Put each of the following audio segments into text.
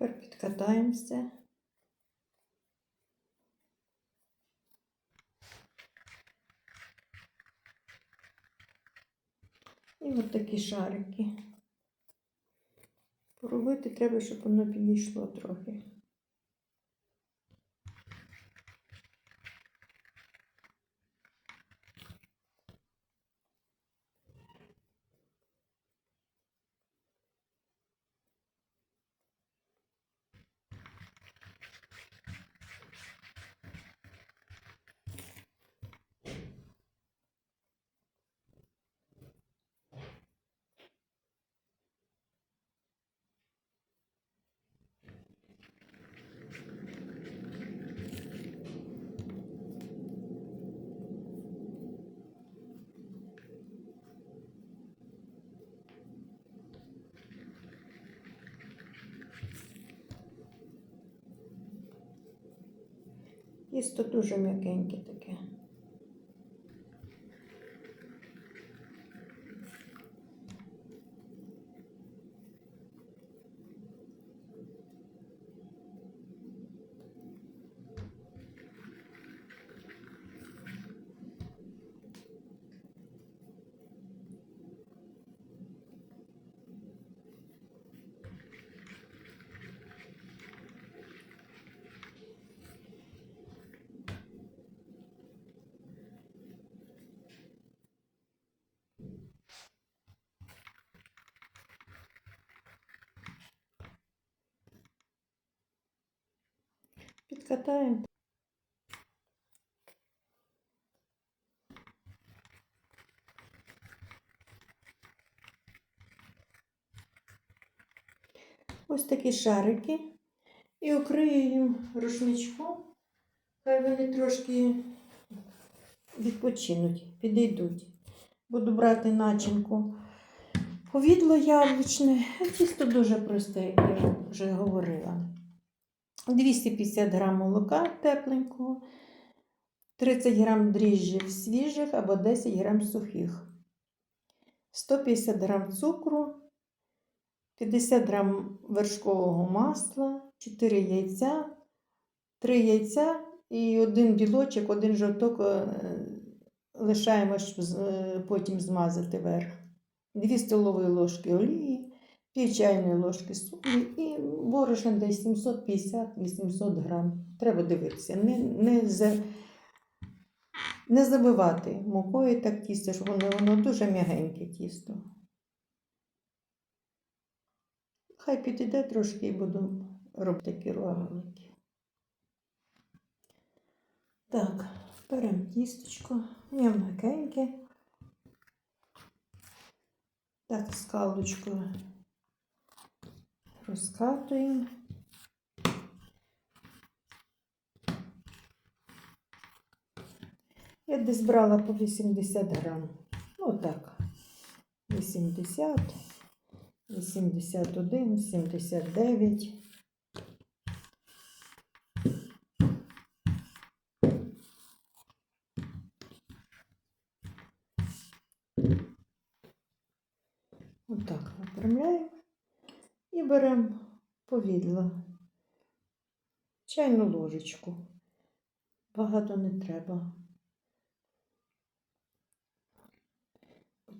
Тепер підкатаємося. І от такі шарики. Поробити треба, щоб воно підійшло трохи. Тісто дуже м'якеньке таке. Підкатаємо. Ось такі шарики. І окрию їм рушничком. Хай вони трошки відпочинуть, підійдуть. Буду брати начинку. Повідло яблучне. Тісто дуже просте, як я вже говорила. 250 грам молока тепленького, 30 грам дріжджів свіжих або 10 грам сухих, 150 грам цукру, 50 грам вершкового масла, 4 яйця, 3 яйця і один білочок, один жовток е, лишаємо, щоб е, потім змазати верх. 2 столові ложки олії, пів чайної ложки солі і борошна десь 750-800 грам. Треба дивитися. Не, не, за, не забивати мукою так тісто, щоб воно, воно дуже м'ягеньке тісто. Хай підійде трошки і буду робити такі рогалики. Так, беремо тісточко, я м'якеньке. Так, скалочкою розкатуємо. Я десь брала по 80 грам. Ну так. 80, 81, 79. Отак випрямляємо і беремо повідло. Чайну ложечку. Багато не треба.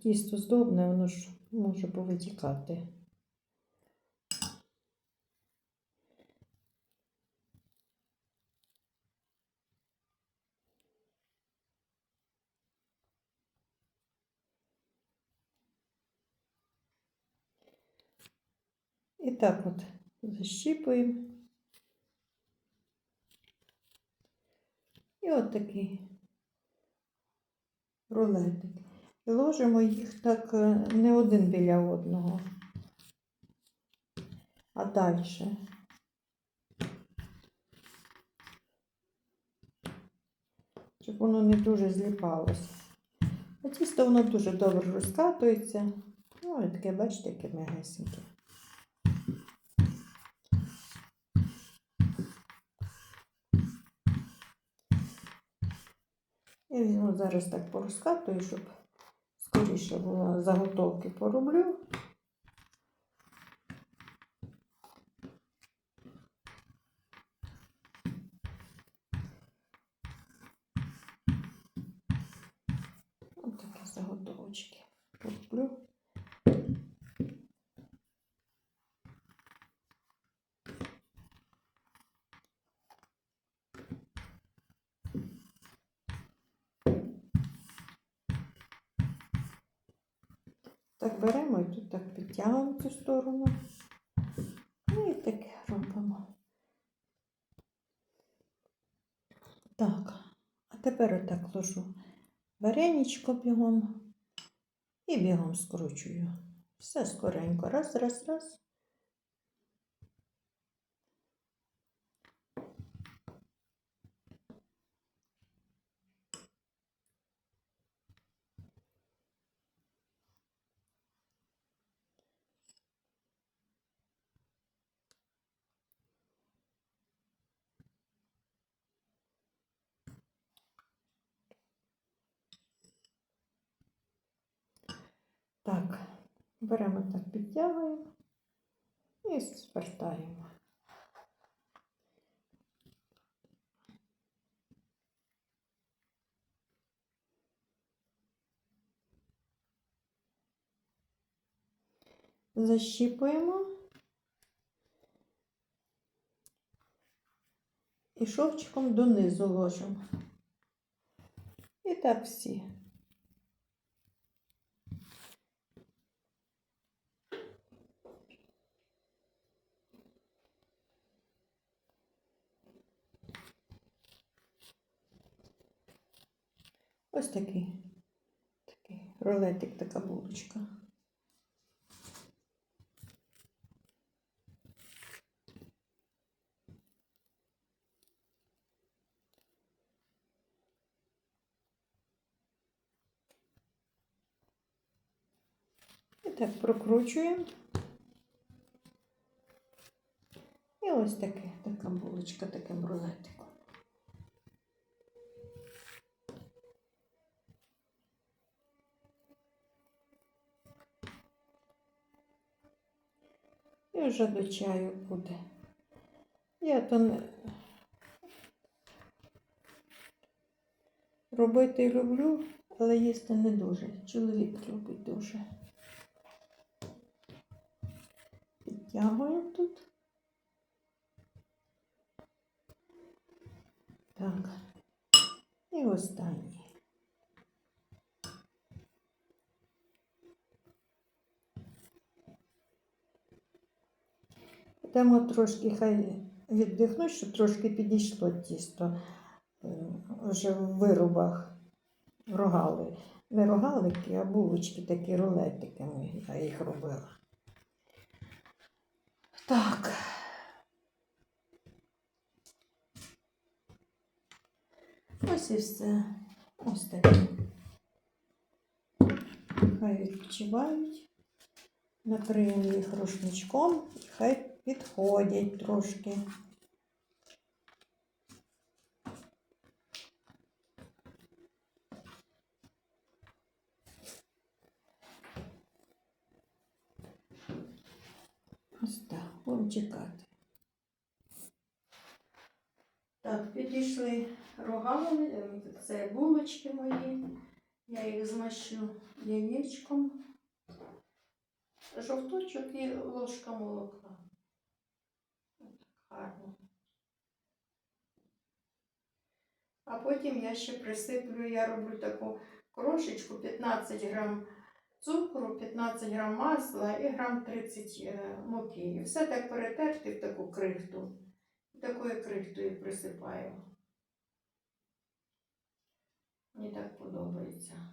Тісто здобне, воно ж може повитікати. І так от защіпуємо. І от такий рулетик. І ложимо їх так е, не один біля одного, а далі. Щоб воно не дуже зліпалося. А тісто воно дуже добре розкатується. Ну, і таке, бачите, яке м'ягесеньке. Я візьму зараз так порозкатую, щоб скоріше було заготовки пороблю. Ось такі заготовочки. Куплю. Так беремо і тут так підтягуємо цю сторону. Ну і таке робимо. Так, а тепер отак ложу вареничко бігом і бігом скручую. Все скоренько. Раз, раз, раз. Так, беремо так, підтягуємо і звертаємо. Защіпуємо і шовчиком донизу ложимо. І так всі. Ось такий, такий рулетик, така булочка. І так прокручуємо. І ось таке, така булочка таким рулетиком. І вже до чаю буде. Я то не робити люблю, але їсти не дуже. Чоловік любить дуже. Підтягуємо тут. Так. І останній. Дамо трошки хай віддихнуть, щоб трошки підійшло тісто е, вже в виробах рогали. Не рогалики, а булочки такі рулетиками. Я їх робила. Так. Ось і все. Ось таке. Хай відпочивають. Накриємо їх рушничком і хай підходять трошки. Ось так, будемо чекати. Так, підійшли рогами, е, це булочки мої. Я їх змащу яєчком. Жовточок і ложка молока. Отак гарно. А потім я ще присиплю, я роблю таку крошечку 15 грам цукру, 15 грам масла і грам 30 е, муки. І все так перетерти в таку крихту. Такою крихтою присипаю. Мені так подобається.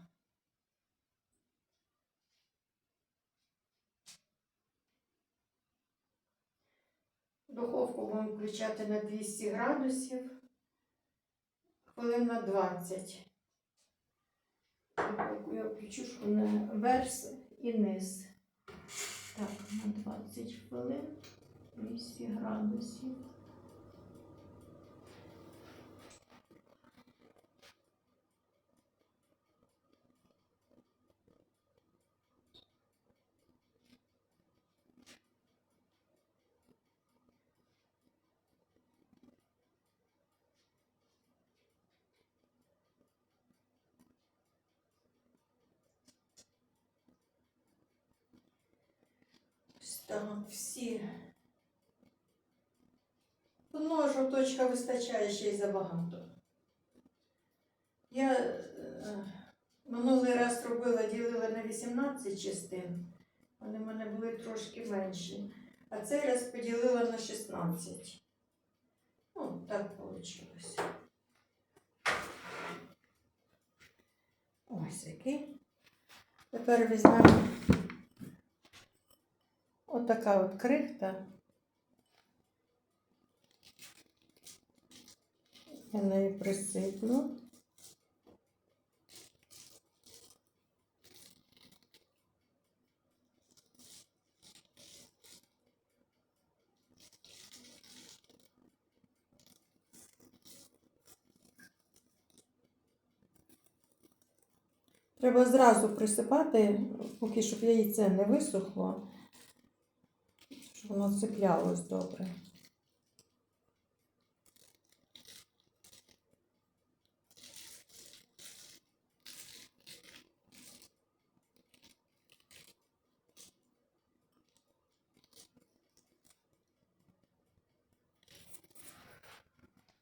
Духовку будемо включати на 200 градусів, хвилин на 20. Я включу, на верс і низ. Так, на 20 хвилин, 200 градусів. Так, всі. Одного жовточка вистачає ще й забагато. Я е, минулий раз робила, ділила на 18 частин. Вони в мене були трошки менші. А цей раз поділила на 16. Ну, так вийшло. Ось який. Тепер візьмемо отака от крихта. Я неї присиплю. Треба зразу присипати, поки щоб яйце не висохло, воно цеплялось добре.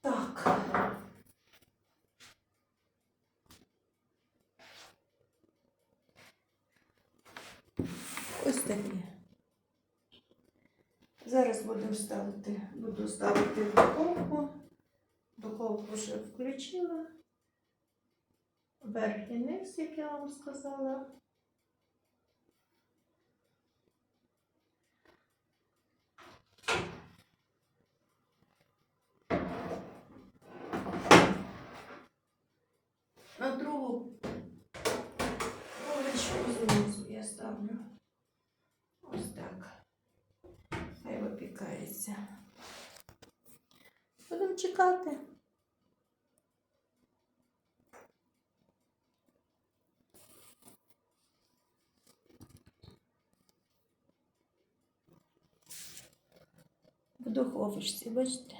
Так. Ось такі. Зараз будемо ставити, буду ставити духовку. Духовку вже включила. Верх і низ, як я вам сказала. На другу поличку знизу я ставлю. Ось так. Хай випікається. Чекати. В духовочці, бачите,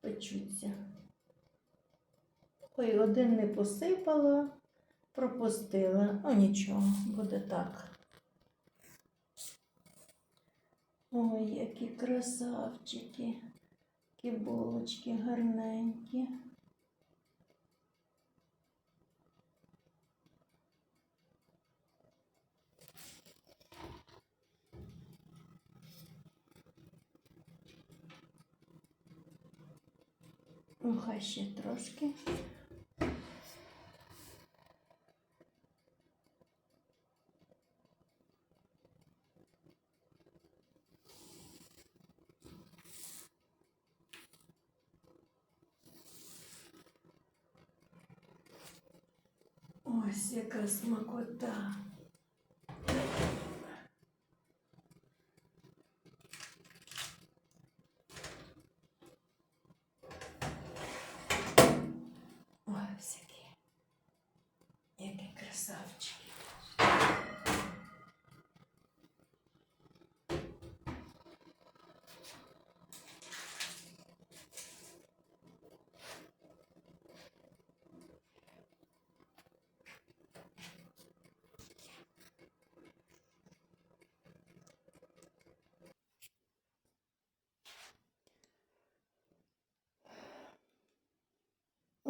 печуться. Ой, один не посипала, пропустила. Ну нічого, буде так. Ой, які красавчики, які булочки гарненькі. Ну, ще трошки. Ось яка смакота. Ось які. Які красавчики.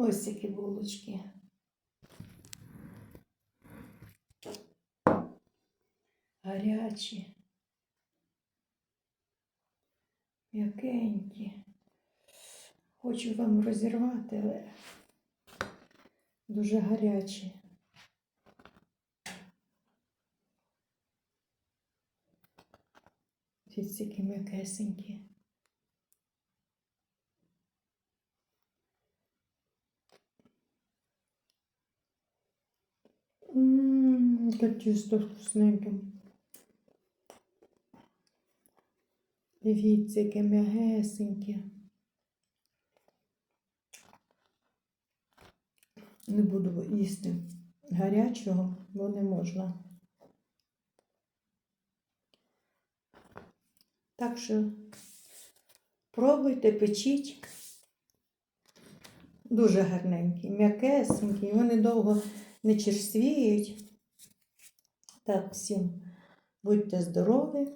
Ось які булочки. Гарячі. М'якенькі. Хочу вам розірвати, але дуже гарячі. Ось які м'якесенькі. Яке тісто вкусненьке. Дивіться, яке м'ягесеньке. Не буду їсти гарячого, бо не можна. Так що пробуйте, печіть. Дуже гарненькі, м'якесенькі, вони довго не черствіють. Так, всім будьте здорові,